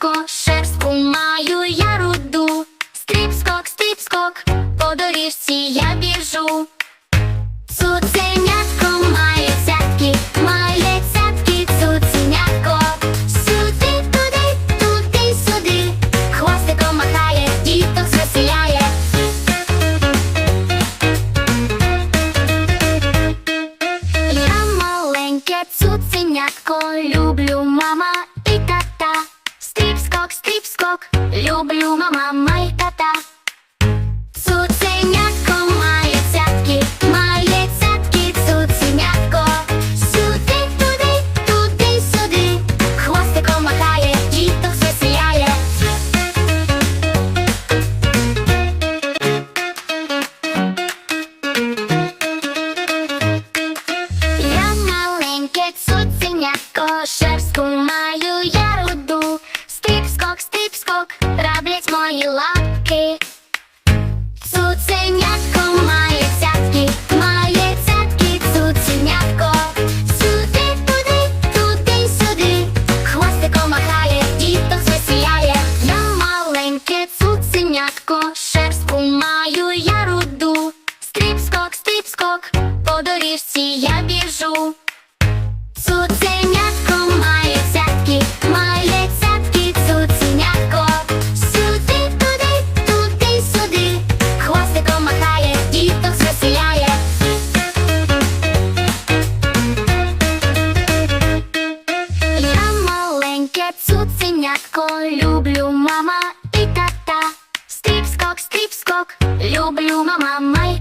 стріпскок, шерстку маю я руду, стріпскок, стріпскок, по доріжці я біжу. Цуценятко має цятки, має цятки, цуценятко, сюди туди, туди, сюди, хвостиком махає, діток звеселяє. Я маленьке цуценятко люблю. Люблю мама, цуценятко, шерстку маю я руду. Стріп-скок, по доріжці я біжу. Цуценятко має цятки, має цятки, цуценятко. Сюди, туди, туди, сюди. Хвостиком махає, діток звеселяє. Я маленьке цуценятко, люблю люблю мама, май